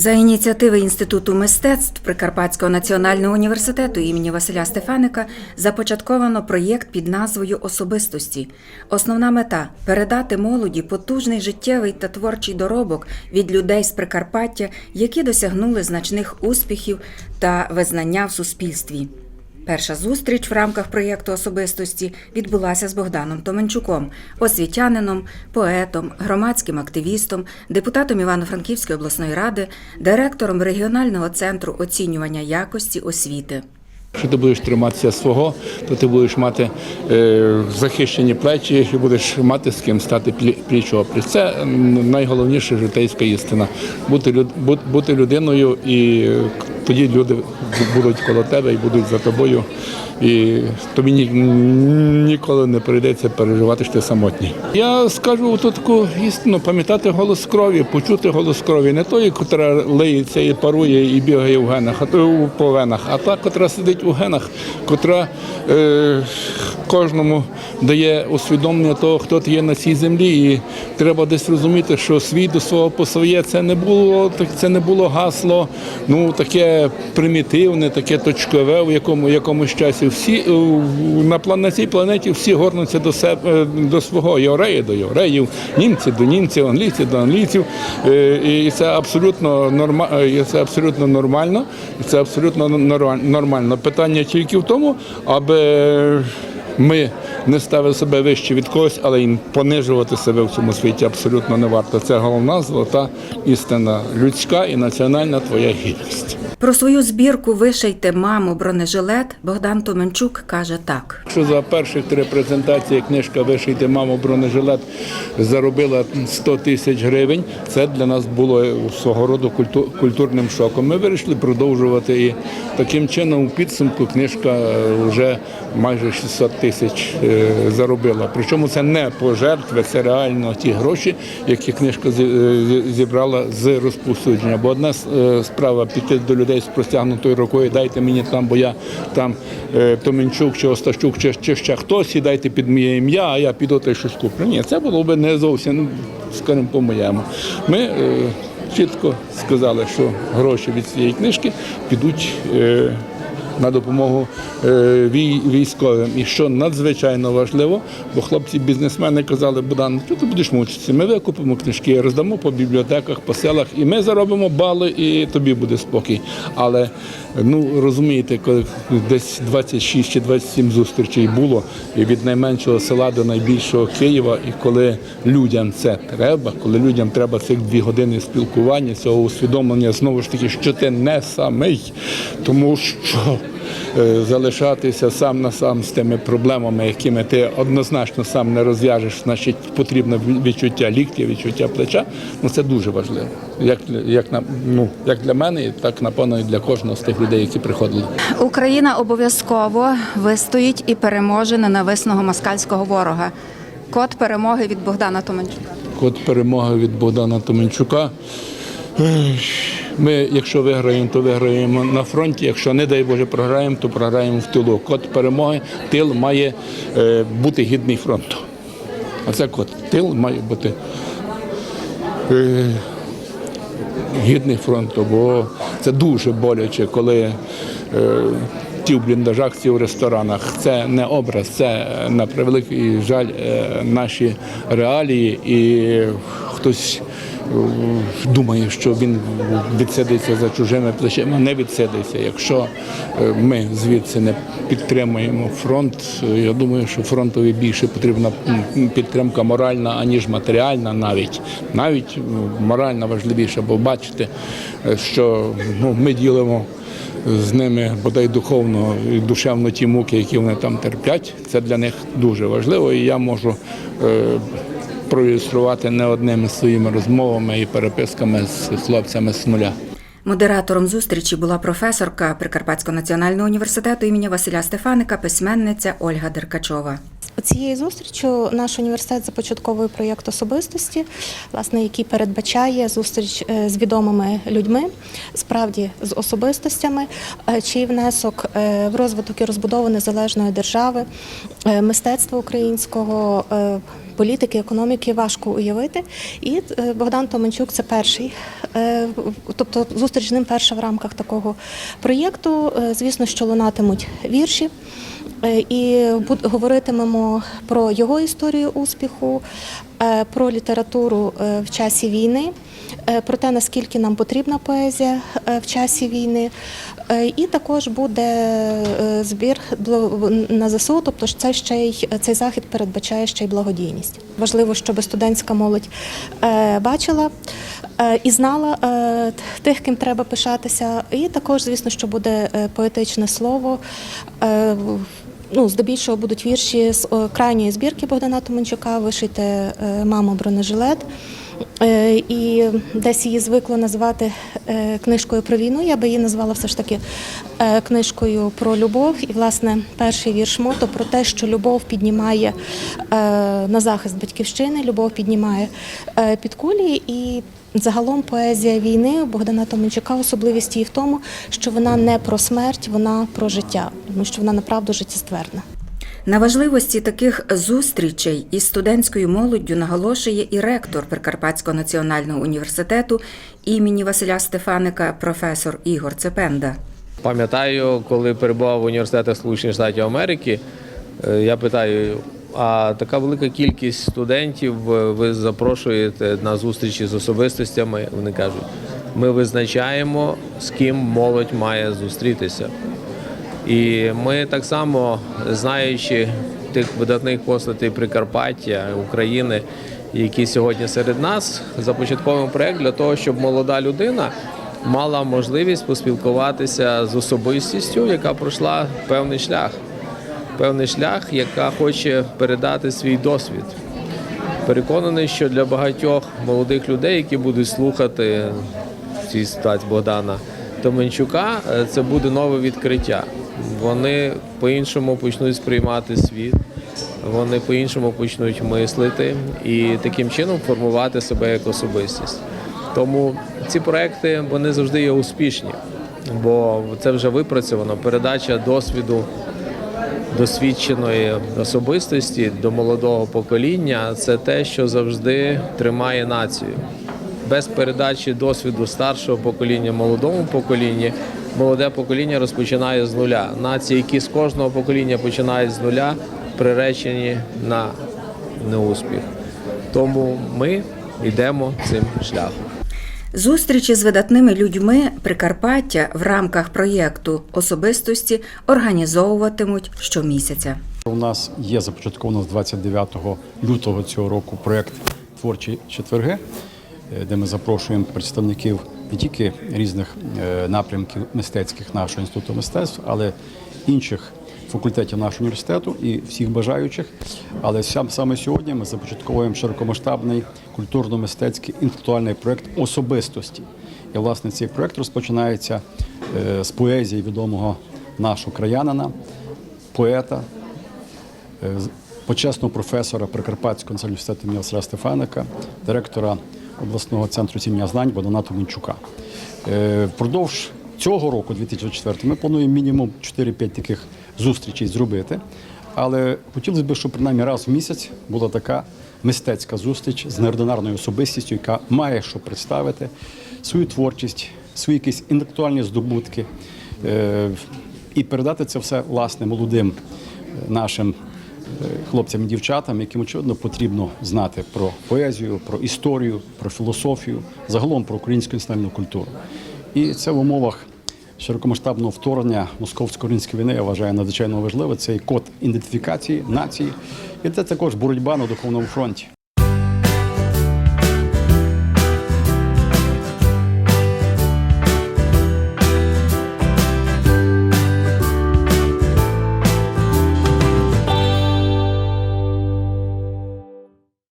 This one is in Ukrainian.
За ініціативи Інституту мистецтв Прикарпатського національного університету імені Василя Стефаника започатковано проєкт під назвою Особистості. Основна мета передати молоді потужний життєвий та творчий доробок від людей з Прикарпаття, які досягнули значних успіхів та визнання в суспільстві. Перша зустріч в рамках проєкту особистості відбулася з Богданом Томенчуком, освітянином, поетом, громадським активістом, депутатом Івано-Франківської обласної ради, директором регіонального центру оцінювання якості освіти. Якщо ти будеш триматися свого, то ти будеш мати е, захищені плечі і будеш мати з ким стати плі- пліч опліч. Це найголовніша житейська істина. Бути, бути людиною, і е, тоді люди будуть коло тебе і будуть за тобою. І тобі ні, ніколи не прийдеться переживати, що ти самотній. Я скажу ту таку істину, пам'ятати голос крові, почути голос крові, не тої, котра лиється і парує і бігає в генах, а то по венах, а та, котра сидить у генах, котра е, кожному дає усвідомлення того, хто ти є на цій землі. І треба десь розуміти, що свій до свого по своє це не було так- це не було гасло, ну таке примітивне, таке точкове, в якому якомусь часі всі е, на на цій планеті всі горнуться до себе до свого євреї до євреїв, німці до німців, англійці до англійців. Е, І це абсолютно норма, і це абсолютно нормально. і Це абсолютно норма- нормально. Питання тільки в тому, аби ми не ставили себе вище від когось, але і понижувати себе в цьому світі абсолютно не варто. Це головна золота істина людська і національна твоя гідність. Про свою збірку Вишийте маму бронежилет Богдан Томенчук каже так. Що за перших три презентації книжка Вишийте маму бронежилет заробила 100 тисяч гривень. Це для нас було свого роду культурним шоком. Ми вирішили продовжувати і таким чином у підсумку книжка вже майже 600 тисяч е, заробила. Причому це не пожертви, це реально ті гроші, які книжка е, зі- зібрала з розповсюдження. Бо одна е, справа піти до людей з простягнутою рукою, дайте мені там, бо я там Томенчук чи Остащук, чи, чи ще хтось, і дайте під моє ім'я, а я піду та й щось куплю. Ні, це було б не зовсім, ну, скажімо, по-моєму. Ми чітко сказали, що гроші від цієї книжки підуть. На допомогу е, військовим. І що надзвичайно важливо, бо хлопці-бізнесмени казали, Богдан, що ти будеш мучитися? Ми викупимо книжки, роздамо по бібліотеках, по селах, і ми заробимо бали, і тобі буде спокій. Але ну розумієте, коли десь 26 чи 27 зустрічей було, і від найменшого села до найбільшого Києва, і коли людям це треба, коли людям треба цих дві години спілкування, цього усвідомлення знову ж таки, що ти не самий, тому що залишатися сам на сам з тими проблемами, якими ти однозначно сам не розв'яжеш, значить потрібно відчуття ліктя, відчуття плеча. Ну це дуже важливо. Як, як, на, ну, як для мене, так напевно і для кожного з тих людей, які приходили. Україна обов'язково вистоїть і переможе ненависного москальського ворога. Код перемоги від Богдана Томенчука. Код перемоги від Богдана Томенчука. Ми, якщо виграємо, то виграємо на фронті. Якщо не дай Боже програємо, то програємо в тилу. Код перемоги, тил має е, бути гідний фронту. А це код. Тил має бути е, гідний фронту, бо це дуже боляче, коли е, ті в бліндажах, ті в ресторанах. Це не образ, це на превеликий жаль наші реалії, і хтось думає, що він відсидиться за чужими плечима, не відсидиться. Якщо е, ми звідси не підтримуємо фронт, е, я думаю, що фронтові більше потрібна підтримка моральна, аніж матеріальна навіть. Навіть моральна важливіша, бо бачите, е, що ну, ми ділимо з ними бодай духовно і душевно ті муки, які вони там терплять. Це для них дуже важливо, і я можу е, проілюструвати не одними своїми розмовами і переписками з хлопцями з нуля. Модератором зустрічі була професорка Прикарпатського національного університету імені Василя Стефаника, письменниця Ольга Деркачова. Цією зустрічю наш університет започатковує проєкт особистості, власне, який передбачає зустріч е, з відомими людьми, справді з особистостями, е, чий внесок е, в розвиток і розбудову незалежної держави, мистецтва українського. політики, економіки важко уявити. І Богдан Томенчук це перший, тобто зустріч з ним перша в рамках такого проєкту. Звісно, що лунатимуть вірші. Е, І говоритимемо про його історію успіху, е, про літературу е, в часі війни, про те, наскільки нам потрібна поезія в часі війни. І також буде збір на ЗСУ, тобто це ще й цей захід передбачає ще й благодійність. Важливо, щоб студентська молодь бачила і знала тих, ким треба пишатися. І також, звісно, що буде поетичне слово. Е, Ну, здебільшого будуть вірші з крайньої збірки Богдана Томанчука, вишите е, мамо бронежилет. Е, І десь її звикло називати е, книжкою про війну. Я би її назвала все ж таки е, книжкою про любов. І, власне, перший вірш мото про те, що любов піднімає на захист батьківщини, любов піднімає під кулі. І загалом поезія війни Богдана Томенчука особливість її в тому, що вона не про смерть, вона про життя, тому що вона направду життєстверна. На важливості таких зустрічей із студентською молоддю наголошує і ректор Прикарпатського національного університету імені Василя Стефаника, професор Ігор Цепенда. Пам'ятаю, коли перебував в університетах Сполучених Штатів Америки, е, я питаю, а така велика кількість студентів е, ви запрошуєте на зустрічі з особистостями? Вони кажуть, ми визначаємо, з ким молодь має зустрітися. І ми так само, знаючи тих видатних постатей Прикарпаття, України, які сьогодні серед нас, започатковуємо проект для того, щоб молода людина мала можливість поспілкуватися з особистістю, яка пройшла певний шлях, певний шлях, яка хоче передати свій досвід. Переконаний, що для багатьох молодих людей, які будуть слухати цій ситуації Богдана Томенчука, е, це буде нове відкриття. Вони по-іншому почнуть сприймати світ, вони по-іншому почнуть мислити і таким чином формувати себе як особистість. Тому ці проекти вони завжди є успішні, бо це вже випрацьовано. Передача досвіду досвідченої особистості до молодого покоління це те, що завжди тримає націю. Без передачі досвіду старшого покоління молодому поколінні, молоде покоління розпочинає з нуля. Нації, які з кожного покоління починають з нуля, приречені на неуспіх. Тому ми йдемо цим шляхом. Зустрічі з видатними людьми Прикарпаття в рамках проєкту особистості організовуватимуть щомісяця. У нас є започатковано з 29 лютого цього року проєкт Творчі четверги, е, де ми запрошуємо представників не тільки різних е, напрямків мистецьких нашого інституту мистецтв, але інших факультетів нашого університету і всіх бажаючих. Але сам- саме сьогодні ми започатковуємо широкомасштабний культурно-мистецький інтелектуальний проєкт особистості. І власне цей проєкт розпочинається е, з поезії відомого нашого краянина, поета, е, почесного професора Прикарпатського університету Василя Стефаника, директора обласного центру сім'я знань Богдана Томенчука. Е, Впродовж цього року, 2004, ми плануємо мінімум 4-5 таких зустрічей зробити. Але хотілося б, щоб принаймні раз в місяць була така мистецька зустріч з неординарною особистістю, яка має що представити свою творчість, свої якісь інтелектуальні здобутки. Е, І передати це все власне молодим е, нашим хлопцям і дівчатам, яким очевидно потрібно знати про поезію, про історію, про філософію, загалом про українську національну культуру. І це в умовах широкомасштабного вторгнення московсько-української війни я вважаю надзвичайно важливо. Це і код ідентифікації нації, і це також боротьба на духовному фронті.